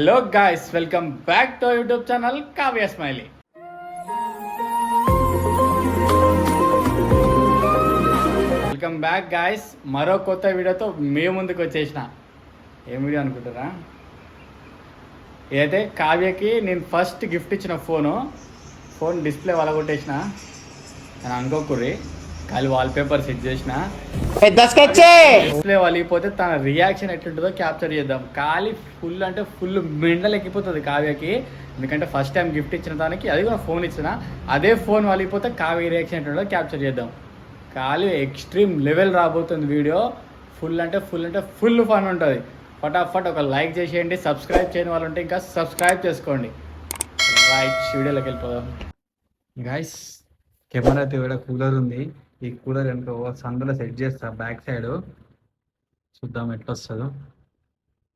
Hello guys welcome back to YouTube channel Kavya smiley welcome back guys మరో కొత్త వీడియోతో మీ ముందుకు వచ్చేసిన. ఏం వీడియో అనుకుంటారా ఏదైతే కావ్యకి నేను ఫస్ట్ గిఫ్ట్ ఇచ్చిన ఫోను ఫోన్ డిస్ప్లే వలగొట్టేసిన. నేను అనుకోకుర్రి. ఖాళీ వాల్పేపర్ సెట్ చేసిన. డిస్ప్లే వలిగిపోతే తన రియాక్షన్ ఎట్లుంటుందో క్యాప్చర్ చేద్దాం. ఖాళీ ఫుల్ అంటే ఫుల్ మెండల్ ఎక్కిపోతుంది కావ్యకి. ఎందుకంటే ఫస్ట్ టైం గిఫ్ట్ ఇచ్చిన దానికి అది కూడా ఫోన్ ఇచ్చిన. అదే ఫోన్ వలిగిపోతే కావ్య రియాక్షన్ ఎట్లుంటుందో క్యాప్చర్ చేద్దాం. ఖాళీ ఎక్స్ట్రీమ్ లెవెల్ రాబోతుంది వీడియో ఫుల్ అంటే ఫుల్ అంటే ఫుల్ ఫన్ ఉంటుంది. ఫటాఫట్ ఒక లైక్ చేసేయండి సబ్స్క్రైబ్ చేయని వాళ్ళు ఉంటే ఇంకా సబ్స్క్రైబ్ చేసుకోండి. రైట్ వీడియోలోకి వెళ్ళిపోదాం. గాయస్ కెమెరా అయితే కూలర్ ఉంది. ఈ కూలర్ వెనుక సందులో సెట్ చేస్తా బ్యాక్ సైడ్. చూద్దాం ఎట్లా వస్తుందో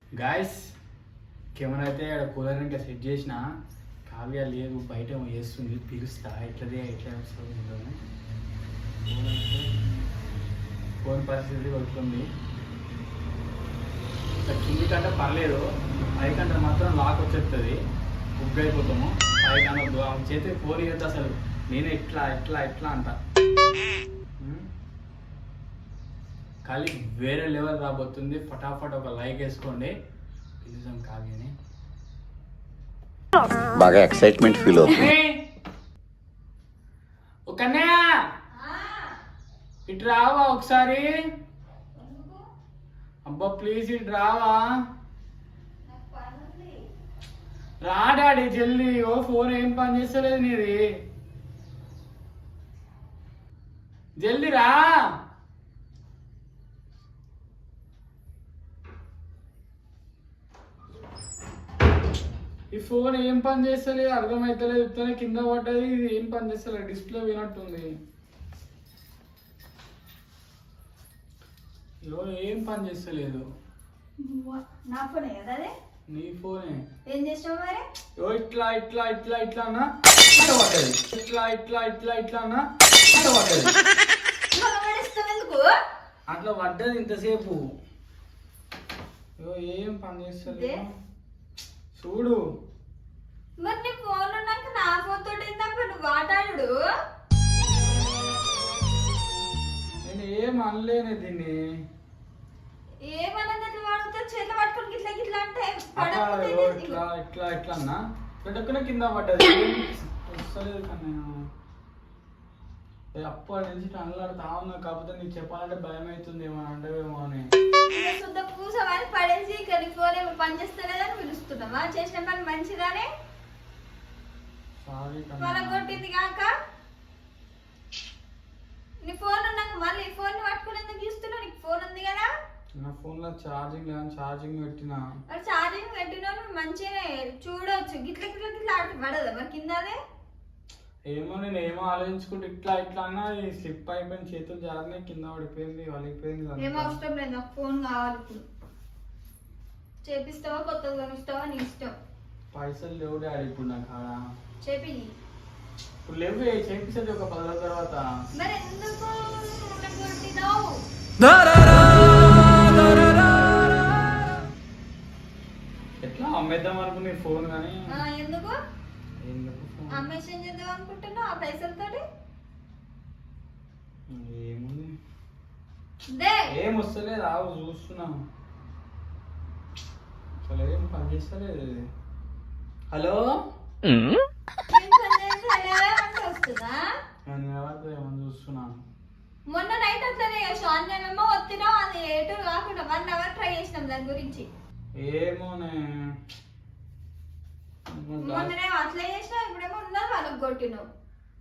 గాయస్ కెమెరా అయితే ఇక్కడ కూలర్ ఇంకా సెట్ చేసిన కావ్య లేదు బయట వేస్తుంది పిలుస్తా ఎట్లదే ఎట్లా వస్తుంది ఫోన్ పరిస్థితి వస్తుంది కింది కంటే పర్లేదు పైకంటే మాత్రం లాక్ వచ్చేస్తుంది బుక్ అయిపోతాము. పైకన్నా ఆమె చేతి ఫోన్ ఇవ్వద్దు అసలు నేను ఇట్లా ఎట్లా ఎట్లా అంట. ఖాళీ వేరే లెవెల్ రాబోతుంది. ఫటాఫట్ ఒక లైక్ వేసుకోండి. పిలుద్దాం కావ్యని. బాగా ఎక్సైట్మెంట్ ఫీల్ అవుతుంది. ఒక ఇటు రావా ఒకసారి? అబ్బా ప్లీజ్ ఇటు రావా? రా డాడీ జల్దీ. ఓ ఫోన్ ఏం పని చేస్తలేదు నీది? జల్దీ రా! ఈ ఫోన్ ఏం పని చేస్తలేదు అర్థమైతలేదు ఇప్పుడే కింద పడ్డది ఇది ఏం పని చేస్తలేదు డిస్ప్లే వినట్టుంది ఇగో ఏం పని చేస్తలేదు. నా ఫోనే కదా నీ ఫోనే ఏం. చేసావు మరి? ఇట్లా ఇట్లా ఇట్లా ఇట్లా అన్నా ఇట్లా పడ్డది. ఇట్లా ఇట్లా ఇట్లా ఇట్లా అన్నా పడ్డది. అట్లా పడ్డది ఇంతసేపు. ఏం పని? చేస్తలేదు. చూడు. మరి నీ ఫోన్ ఉన్నాక నా ఫోన్ తోటి ఏందప్ప నువ్వు ఆటాడు నేను ఏం అనలేనే దీన్ని. ఏమన్నది వాడుతా చేతిలో పట్టుకొని గిట్లా గిట్లా అంటే పడకపోతే ఇట్లా ఇట్లా ఇట్లా అన్నా. కింద పడ్డది. వస్తలేదు కన్నయ్య ఏ అప్పటి నుంచి ఇట్లా అనలాడుతా ఉన్నా కాకపోతే నీకు చెప్పాలంటే భయం అవుతుంది ఏమో అంటవేమో అని. శుద్ధ పూసమని పడేసి ఇక నీ ఫోన్ ఏమో పని చేస్తలేదని పిలుస్తున్నావా చేసిన పని మంచిదానే? సారీ కొట్టింది కాక? నీ ఫోన్ ఉన్నాక మళ్ళీ ఫోన్ పట్టుకుని ఎందుకు ఇస్తున్నావు నీకు ఫోన్ ఉంది కదా? నా ఫోన్లో ఛార్జింగ్ లేదు ఛార్జింగ్ పెట్టిన. మరి ఛార్జింగ్ పెట్టిన మంచిగా చూడవచ్చు గిట్ల గిట్ల గిట్ల ఆడి పడదా మరి కింద అదే ఏమో నేను ఏమో ఆలోచించుకుంటే ఇట్లా ఇట్లా అన్నా ఈ స్లిప్ అయిపోయిన చేతులు జారినాయి కింద పడిపోయింది వలిగిపోయింది ఏం ఇదంతా. అవసరం లేదు నాకు ఫోన్ కావాలి ఇప్పుడు. చేపిస్తావా కొత్తగా కొనిస్తావా నీ ఇష్టం? పైసలు లేవు డాడీ ఇప్పుడు నాకు ఆడ చేపి ఇప్పుడు లేవు చేపించదు ఒక పది రోజుల తర్వాత. మరి ఎందుకు కొట్టినావు ఎట్లా అమ్మేద్దాం అనుకుని ఫోన్ కానీ ఆ, ఎందుకు? Phone? అమ్మేషన్ చేద్దాం అనుకుంటున్నావు ఆ పైసలతోటి? ఏముంది? ఏం వస్తలేదు రావు చూస్తున్నా. అసలు ఏం పని చేస్తలేదు. హలో? ఏం మొన్న నైట్ అట్లనే చేసావు అన్నేమేమో వస్తున్నావు అది ఎటు కాకుండా వన్ అవర్ ట్రై చేసినాం దాని గురించి. ఏమోనే. మొన్ననే అట్లా చేసినా ఇప్పుడేమో ఉన్నది వాళ్ళకి కొట్టినావు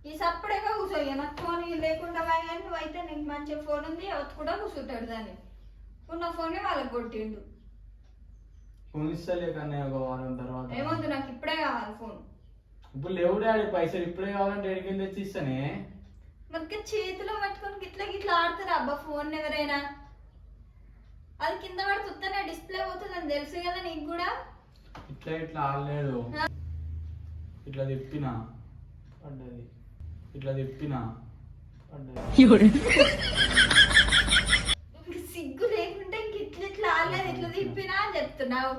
ఈ సప్పుడేగా కూర్చోయ్య నాకు ఫోన్ లేకుండా కానీ అయితే నీకు మంచి ఫోన్ ఉంది అవత్ కూడా కూర్చుంటాడు దాన్ని. ఉన్న ఫోనే వాళ్ళకి కొట్టిండు. ఫోన్ ఇస్తలే కన్నా ఒక వారం తర్వాత. ఏమొద్దు నాకు ఇప్పుడే కావాలి ఫోన్ ఇప్పుడు లేవు డాడీ పైసలు ఇప్పుడే కావాలంటే ఎడికి తెచ్చి ఇస్తానే? మరి చేతిలో పట్టుకొని గిట్లా గిట్లా ఆడుతారా అబ్బా ఫోన్ ఎవరైనా. అది కింద పడుతుందనే డిస్ప్లే పోతుంది అని తెలుసు కదా నీకు కూడా. ఇట్లా ఇట్లా ఆడలేదు. ఇట్లా తిప్పిన. పడ్డది ఇట్లా తిప్పిన. పడ్డది సిగ్గు లేకుంటే ఇంక ఇట్లా ఇట్లా ఆడలేదు ఇట్లా తిప్పినా అని చెప్తున్నావు.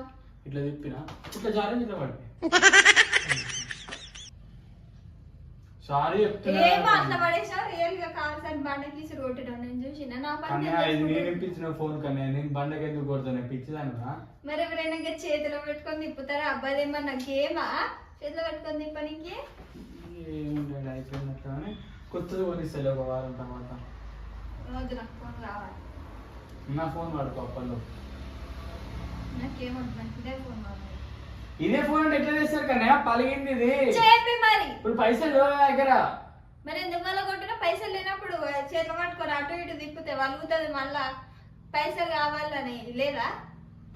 ఇట్లా తిప్పిన. ఇట్లా జారీ ఇట్లా పడి సారీ చెప్తున్నా ఏమో అట్లా పడేసావు రియల్గా కావాల్సిన బండకి ఇసురు కొట్టడం నేను చూసిన నా పని కన్యా నేను ఇది నేను ఫోన్ కన్యా నేను బండకి ఎందుకు కొడుతున్నా? పిచ్చిదానుగా మరి ఎవరైనా ఇంకా చేతిలో పెట్టుకొని తిప్పుతారా? అబ్బాయి ఏమన్నా గేమా? చేతిలో పెట్టుకొని తిప్పనికి ఏముంటాడు అయిపోయినట్లు అని కొత్తది కొనిస్తాలే ఒక వారం తర్వాత. రోజు నాకు ఫోన్ కావాలి. నా ఫోన్ వాడుకో అప్పట్లో. నాకేమొద్దు నాకు ఇదే ఫోన్ ఎట్లా చేస్తారు పలిగింది ఇది. ఇప్పుడు పైసలు దగ్గర? మరి ఎందుకు వల్ల కొట్టినా? పైసలు లేనప్పుడు చేతిలో పట్టుకొని అటు ఇటు తిప్పితే వలుగుతుంది మళ్ళా. పైసలు కావాలని లేదా?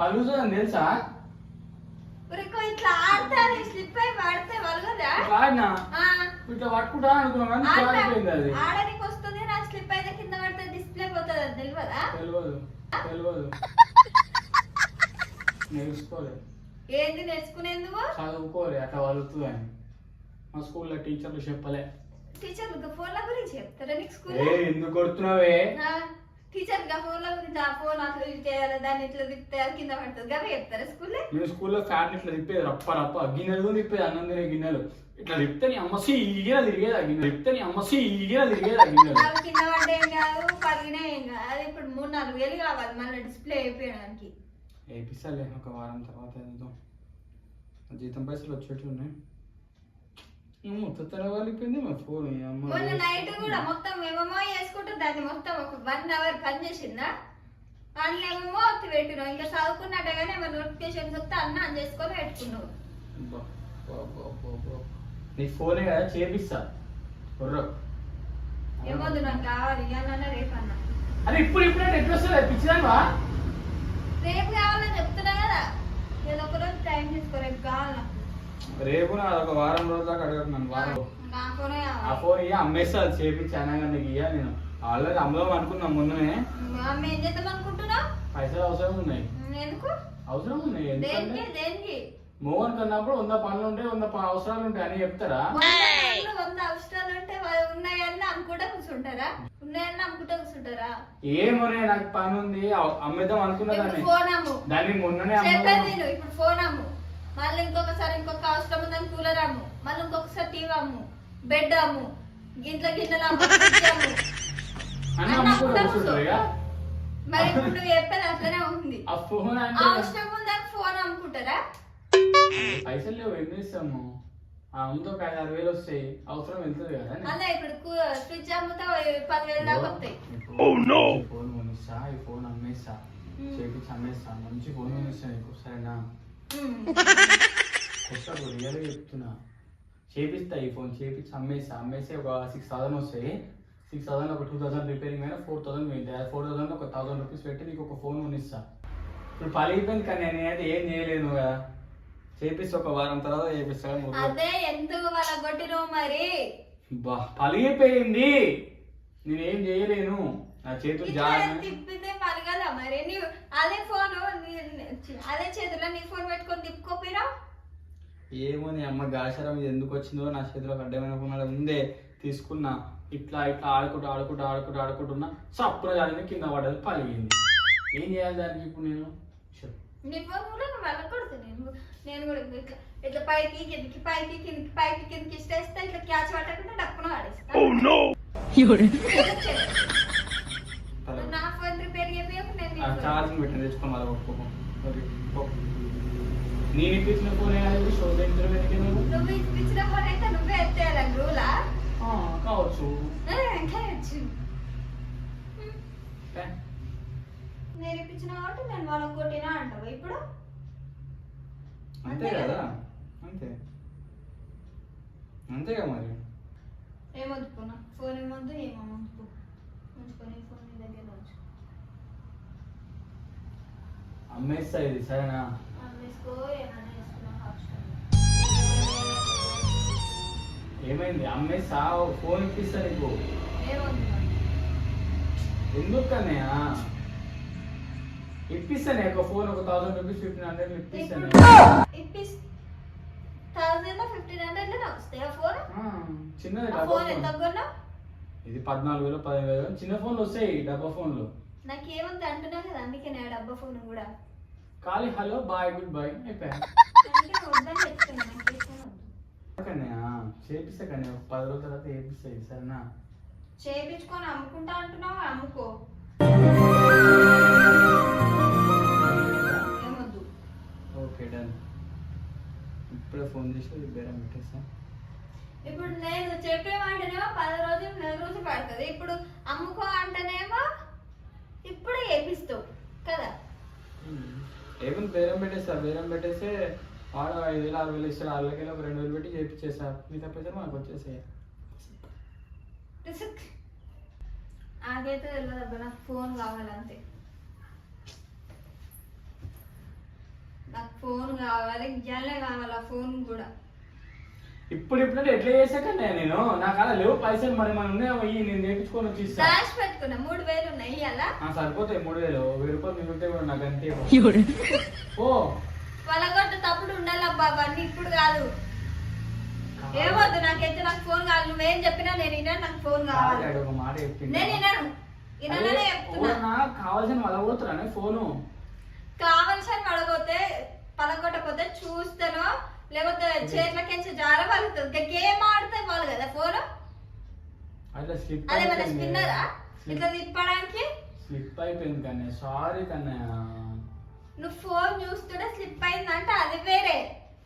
పలుగుతుందని తెలుసా? ఉరికో ఇట్లా స్లిప్ అయి పడితే వలగదా? ఆ, ఇట్లా పట్టుకుంటా అనుకున్నాను కానీ ఆడతా. జారిపోయింది అది. ఆడనికి వస్తుంది నా స్లిప్ అయితే కింద పడితే డిస్ప్లే పోతుంది అది తెలియదా? తెలియదు. తెలియదు. నేర్చుకోలేదు. ఏంది నేర్చుకునేందుకు? చదువుకోలే అట్లా వలుగుతుంది అని మా స్కూల్లో టీచర్లు చెప్పలే. టీచర్లు ఫోన్ల గురించి చెప్తారా నీకు స్కూల్ ఏ ఎందుకు కొడుతున్నావే? టీచర్గా ఫోన్ల గురించి ఆ ఫోన్ అట్లా చేయాలి దాన్ని ఇట్లా తిప్పితే అది కింద పడుతుంది కదా చెప్తారా స్కూల్లో? మేము స్కూల్లో ఫ్యాన్ ఇట్లా తిప్పేది రప్ప రప్ప. గిన్నెలు కూడా తిప్పేది అన్నం తినే గిన్నెలు. ఇట్లా తిప్పితే నీ అమ్మ ఈగిన తిరిగేది ఆ గిన్నెలు. తిప్పితే నీ అమ్మ ఈగిన తిరిగేది ఆ గిన్నెలు. అవి కింద పడ్డ ఏం కాదు పగిలినా ఏం కాదు. అది ఇప్పుడు మూడు నాలుగు వేలు కావాలి మళ్ళీ డిస్ప్లే అయిపోయడానికి. వేపిస్తాలే ఒక వారం తర్వాత ఏదో. జీతం పైసలు వచ్చేట్లున్నాయి ఏమో వాళ్ళిపోయింది మా ఫోన్ మొన్న నైట్ కూడా మొత్తం ఏమేమో వేసుకుంటే దాన్ని మొత్తం ఒక వన్ అవర్ పని చేసిందా? అందులో ఏమేమో ఒత్తి పెట్టినావు ఇంకా చదువుకున్నట్టే కానీ ఏమైనా నోటిఫికేషన్స్ వస్తే అన్న ఆన్ చేసుకొని పెట్టుకున్నావు. నీ ఫోనే కదా చేపిస్తా. ఏమొద్దు నాకు కావాలి ఇవ్వాలన్నా రేపు అన్న. అరే ఇప్పుడు ఇప్పుడు ఎట్లా వస్తుంది పిచ్చిదాన్వా? రేపు కావాలని చెప్తున్నా కదా. ఏదో ఒక రోజు టైం తీసుకో రేపు కావాలి. రేపు నా ఒక వారం రోజుల దాకా అడగతున్నాను వారం ఆ ఫోన్ ఇయ్య అమ్మేస్తా అది చేపించి అనగా నీకు ఇయ్య నేను. ఆల్రెడీ అమ్మదాం అనుకున్నాం అనుకుంటున్నావు? పైసలు అవసరం ఉన్నాయి. అవసరం ఉన్నాయి మోహన్ కన్నప్పుడు వంద పనులు ఉంటాయి వంద అవసరాలు ఉంటాయి అని చెప్తారా? వంద అవసరాలు ఉంటే ఉన్నాయని కూర్చుంటారా? ఉన్నాయని అమ్ముకుంటా కూర్చుంటారా? ఏమోనే నాకు పని ఉంది అమ్మేద్దాం అనుకున్నా దాన్ని. దాన్ని మొన్ననే ఇప్పుడు ఫోన్ అమ్ము. మళ్ళీ ఇంకొకసారి ఇంకొక అవసరం ఉందని కూలర్ అమ్ము మళ్ళీ ఇంకొకసారి టీవీ అమ్ము బెడ్ అమ్ము గింట్ల గిన్నెలు అమ్ము. మరి ఇప్పుడు నువ్వు చెప్పేది అట్లనే ఉంది. అవసరం ఉందని ఫోన్ అమ్ముకుంటారా పైసలు లేవు ఏం చేస్తాము ఆ అమ్మతో ఒక ఐదు వేలు వస్తాయి. అవసరం వెళ్తుంది కదా. అలా ఇప్పుడు ఫ్రిడ్జ్ అమ్ముతా పదివేలు దాకా వస్తాయి. ఫోన్ కొనిస్తా ఈ ఫోన్ అమ్మేస్తా. చేపించి అమ్మేస్తా. మంచి ఫోన్ కొనిస్తా నీకు సరేనా? ఉమ్. కొత్త రియల్ చెప్తున్నా. చేపిస్తా ఈ ఫోన్ చేపించి అమ్మేస్తా అమ్మేసి ఒక సిక్స్ థౌసండ్ వస్తాయి. సిక్స్ థౌసండ్ ఒక టూ థౌసండ్ రిపేరింగ్ అయినా ఫోర్ థౌసండ్ మిగులుతాయి ఫోర్ థౌసండ్ ఒక థౌసండ్ రూపీస్ పెట్టి నీకు ఒక ఫోన్ కొనిస్తా. ఇప్పుడు పలిగిపోయింది కానీ నేనైతే ఏం చేయలేను కదా. చేపిస్తే ఒక వారం తర్వాత చేపిస్తాను అదే ఎందుకు వాళ్ళ కొట్టినవు మరి? బా పలిగిపోయింది. నేనేం చేయలేను. నా చేతులు ఇట్లా పలగదా మరి నీవు అదే ఫోన్ అదే చేతిలో నీ ఫోన్ పెట్టుకొని తిప్పుకోపోయినా ఏమో నీ అమ్మ గాషరం ఇది ఎందుకు వచ్చిందో నా చేతిలో అడ్డమైన ఫోన్ అది ముందే తీసుకున్నా. ఇట్లా ఇట్లా ఆడుకుంటూ ఆడుకుంటూ ఆడుకుంటూ ఆడుకుంటున్నా. సప్పున జారిన కింద పడ్డది పలిగింది ఏం చేయాలి దానికి ఇప్పుడు నేను? చెప్పు. నీ ఫోన్ కూడా నువ్వు వెళ్ళకూడదు. నేను నేను కూడా ఇట్లా ఇట్లా పైకి కిందికి పైకి కిందికి పైకి కిందికి ఇష్టేస్తే ఇట్లా క్యాచ్ పట్టకుండా డక్కున వాడేస్తా పద. నా ఫోన్ రిపేర్ చేయకపోతే నేను నీ ఆ phone- ఛార్జింగ్ పెట్టిన తెచ్చుకోమని అలా ఒప్పుకో. నేను ఇప్పించిన ఫోన్ ఏది షో ఇచ్చిన ఫోన్ అయితే నువ్వే ఎత్తేయాలని రూలా? ఆ, కావచ్చు. నేను ఇప్పించిన కాబట్టి నేను వాళ్ళకి కొట్టినా అంటావు? ఇప్పుడు? అంతే కదా? అంతే. అంతేగా మరి? ఏమొద్దుకున్నా ఫోన్ ఏమొద్దు ఏమొద్దు. ఉంచుకొని ఫోన్ నీ దగ్గర ఉంచు అమ్మేస్తా ఇది సరేనా ఏమైంది అమ్మేస్తా ఫోన్ ఇప్పిస్తా నీకు ఏమొద్దు మరి. ఎందుకు కన్నయ్య ఇప్పిస్తానే ఒక ఫోన్ ఒక థౌసండ్ రూపీస్ ఫిఫ్టీన్ హండ్రెడ్ ఇప్పిస్తాను చిన్నది ఇది పద్నాలుగు వేలు పదిహేను వేలు చిన్న ఫోన్లు వస్తాయి డబ్బా ఫోన్లు నాకేముంది అంటున్నా కదా అందుకే నా డబ్బా ఫోన్ కూడా ఖాళీ హలో బాయ్ గుడ్ బాయ్ అయిపోయా అందుకే వద్దని చెప్తున్నా నాకు ఈ ఫోన్ వద్దు. కన్యా చేపిస్తా కన్యా ఒక పది రోజుల తర్వాత చేపిస్తాయి సరేనా? చేపించుకొని అమ్ముకుంటా అంటున్నావు? అమ్ముకో. Okay done. ఇప్పుడే ఫోన్ చేసి బేరం పెట్టేస్తా. ఇప్పుడు నేను చెప్పేమంటేనేమో పది రోజులు నెల రోజులు పడుతుంది. ఇప్పుడు అమ్ముకో అంటేనేమో ఇప్పుడు వేపిస్తావు కదా? ఏమైనా బేరం పెట్టేస్తారు బేరం పెట్టేస్తే వాడు ఐదు వేలు ఆరు వేలు ఇస్తారు ఆరు వేలకి ఒక రెండు వేలు పెట్టి చేయించేస్తారు మిగతా పైసలు మనకు వచ్చేసాయి. నాకైతే తెలియదు నాకు ఫోన్ కావాలంతే. నాకు ఫోన్ కావాలి ఇయ్యాలే కావాలి ఆ ఫోన్ కూడా. ఇప్పుడు ఇప్పుడు ఎట్లా చేసాకన్నా నేను నాకు అలా లేవు పైసలు మరి మనం ఉన్నాయో నేను నేర్చుకొని వచ్చి దాచి పెట్టుకున్నా మూడు వేలు ఉన్నాయి ఇయ్యాలా? ఆ, సరిపోతాయి మూడు వేలు. వెయ్యి రూపాయలు మిగిలితే కూడా నాకు అంతే ఓ పలగొట్ట తప్పుడు ఉండాలి అబ్బా అవన్నీ ఇప్పుడు కాదు. ఏమొద్దు నాకైతే నాకు ఫోన్ కావాలి. నువ్వేం చెప్పినా నేను విన్నాను నాకు ఫోన్ కావాలి. ఒక మాట చెప్పింది. నేను విన్నాను విననే చెప్తున్నా. కావాల్సిన వాళ్ళ పోతున్నా ఫోను? కావలసిన పడకపోతే పలగొట్టకపోతే చూస్తాను లేకపోతే చేతులకించి జార పలుకుతుంది. గేమ్ ఆడితే వాళ్ళు కదా ఫోన్? అదే మన స్పిన్నరా? ఇట్లా తిప్పడానికి? స్లిప్ అయిపోయింది కన్నా సారీ కన్నయ్య నువ్వు ఫోన్ చూస్తుంటే స్లిప్ అయిందంటే అది వేరే.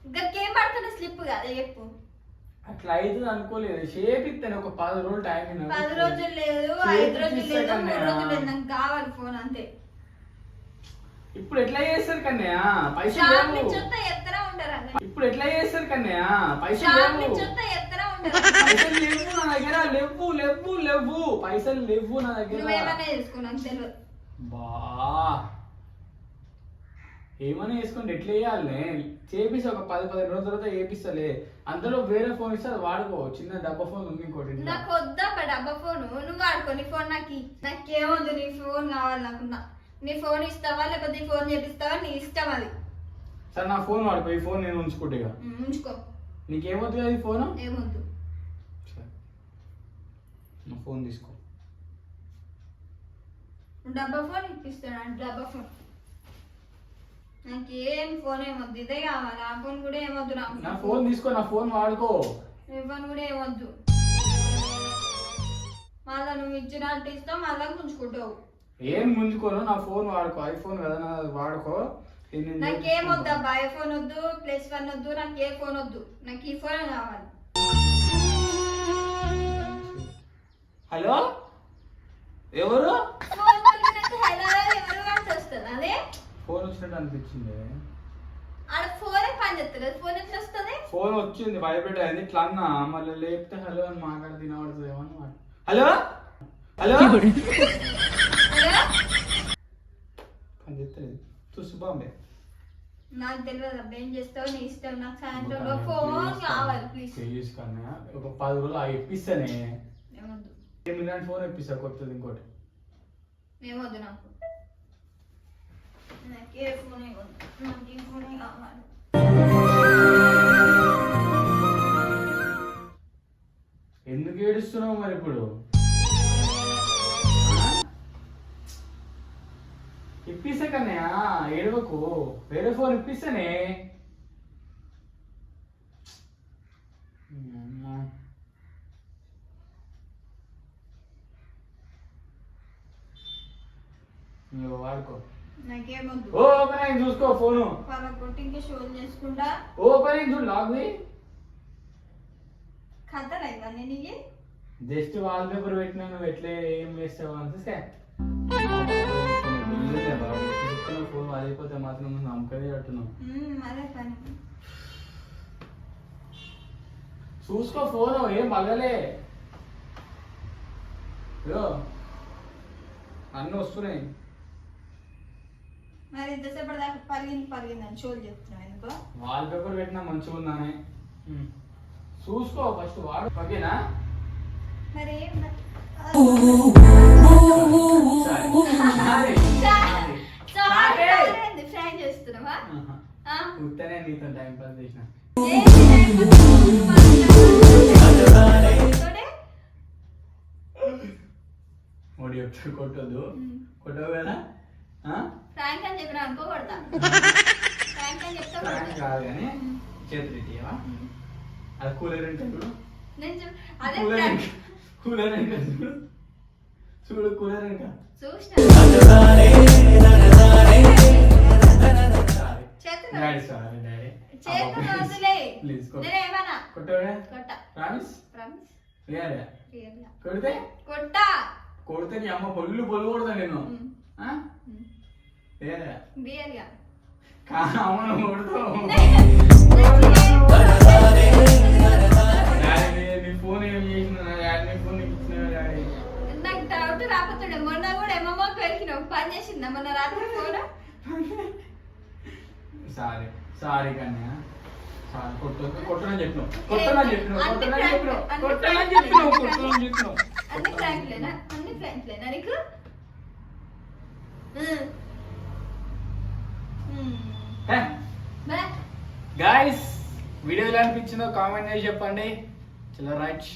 ఇంకా గేమ్ ఆడుతుంటే స్లిప్ కదా చెప్పు. అట్లా అవుతుంది అనుకోలేదు. షేప్ ఇస్తాను ఒక పది రోజులు టైం. పది రోజులు లేదు ఐదు రోజులు లేదు మూడు. రోజులు లేదు నాకు కావాలి ఫోన్ అంతే. ఇప్పుడు ఎట్లా చేస్తారు కన్నయ్య పైసలు ఉంటారు అన్న ఇప్పుడు ఎట్లా చేస్తారు కన్నయ్య? పైసలు షాప్ లేవు. నుంచి వస్తే ఎత్తనే ఉంటారు పైసలు లేవు నా దగ్గర లేవు లేవు లేవు. పైసలు లేవు నా దగ్గర. నువ్వేమన్నా తెలియదు. బా. ఏమని వేసుకుంటే ఎట్లా వేయాలి చేపిస్తా ఒక పది పదిహేను రోజుల తర్వాత వేపిస్తలే అందులో వేరే ఫోన్ ఇస్తే అది వాడుకో. చిన్న డబ్బా ఫోన్ ఉంది ఇంకోటి ఇంట్లో. నాకు వద్దా డబ్బా ఫోన్? నువ్వు వాడుకో. నీ ఫోన్ నాకు ఇయ్యి. నాకేమొద్దు నీ ఫోన్ కావాలి నాకు. నా- నీ ఫోన్ ఇస్తావా? లేకపోతే నీ ఫోన్ చేపిస్తావా? నీ ఇష్టం అది. సరే నా ఫోన్ వాడుకో. ఈ ఫోన్ నేను ఉంచుకుంటే ఇక. ఉంచుకో. నీకేమవుతుంది ఈ ఫోన్? ఏమొద్దు. సరే. నా ఫోన్ తీసుకో. డబ్బా ఫోన్ ఇప్పిస్తాను డబ్బా ఫోన్. నాకు ఏం ఫోన్ ఏమొద్దు ఇదే కావాలి. ఆ ఫోన్ కూడా ఏమొద్దు నాకు. నా ఫోన్ తీసుకో నా ఫోన్ వాడుకో. నీ ఫోన్ కూడా ఏమొద్దు. మళ్ళా నువ్వు ఇచ్చినట్టు ఇస్తావు మళ్ళా ఉంచుకుంటావు ఏం ముందుకోను నా ఫోన్ వాడుకో. ఐఫోన్ కదా నా వాడుకో. నేను నాకేమొద్దు అబ్బా ఐఫోన్ వద్దు ప్లస్ వన్ వద్దు నాకు ఏ ఫోన్ వద్దు నాకు ఈ ఫోన్ కావాలి హలో ఎవరు ఫోన్ ఫోన్ వచ్చినట్టు అనిపించింది ఆడ ఫోనే ఫోన్ ఫోన్ వచ్చింది వైబ్రేట్ అయింది. ఇట్లా అన్నా మళ్ళీ లేపితే హలో అని మాట్లాడి తినబడుతుంది ఏమన్నా హలో? హలో హలో పని చెప్తలేదు చూసి బాంబే నాకు తెలియదు అబ్బా ఏం చేస్తావు నీ ఇష్టం నాకు సాయంత్రంలో ఫోన్ కావాలి ప్లీజ్ ప్లీజ్ కన్నా ఒక పది రోజులు ఆ ఇప్పిస్తానే ఏమొద్దు ఇలాంటి ఫోన్ ఇప్పిస్తా కొత్తది ఇంకోటి ఏమొద్దు నాకు నాకు ఏ ఫోన్ ఏమొద్దు నాకు ఈ ఫోనే కావాలి ఎందుకు ఏడుస్తున్నావు మరి ఇప్పుడు ఇప్పిస్తా కన్నయ్య ఏడవకు. వేరే ఫోన్ ఇప్పిస్తానే. నువ్వు వాడుకో. ఓ ఓపెన్ అయింది చూసుకో ఫోను. ఓపెన్ అయింది చూడు నీకు జస్ట్ వాల్ పేపర్ పెట్టినా నువ్వు ఎట్లా ఏం చేస్తావు అంటే ఫోన్ మాత్రం అదే పని. చూసుకో ఫోన్ ఏం పగలే. అన్నీ వస్తున్నాయి. మరి ఇంతసేపటి దాకా పలిగింది పలిగింది అని షోలు చెప్తున్నావు ఎందుకో? వాల్ పేపర్ పెట్టినా మంచిగా ఉందానే. చూసుకో ఫస్ట్ వాడు ఓకేనా మరి ఉత్తనే నీతో టైం పాస్ చేసిన? ఓడి చెప్తాడు కొట్టొద్దు. కొట్టవు కదా ఆ? ప్రాంక్ అని చెప్పిన అనుకో కొడతా. ప్రాంక్ అని చెప్తా కాదు కానీ చేతులు ఇటీవా అది కూలర్ అంటే చూడు. నేను చెప్- అదే కూలర్ వెనక చూడు. చూడు కూలర్ వెనక చూసిన? డాడీ సారీ డాడీ ప్లీజ్ కొట్టవే? కొట్ట. ప్రామిస్ ప్రామిస్ రియల్ కొడితే? కొట్టా. కొడితే నీ అమ్మ పొల్లు పొల్లు కొడతా నేను. అవును కొడతావు? నీ ఫోన్ ఏం చేసిన డాడీ నీ ఫోన్ నీకు ఇచ్చిన డాడీ నాకు డౌట్ రాకపోతుండే. మొన్న కూడా పెరిగినావు పని చేసిందా? మొన్న రాత్రి phone? Sorry sorry Kanya. Sorry కొట్టు కొట్టనని చెప్పినావు. కొట్టనని చెప్పినావు కొట్టనని చెప్పినావు. కొట్టనని చెప్పినావు కొట్టనని చెప్పినావు. అన్ని ఫ్రాంక్లేనా అన్ని ఫ్రాంక్లేనా నీకు. గాయస్ వీడియో ఎలా అనిపించిందో కామెంట్ చేసి చెప్పండి. చలో రైట్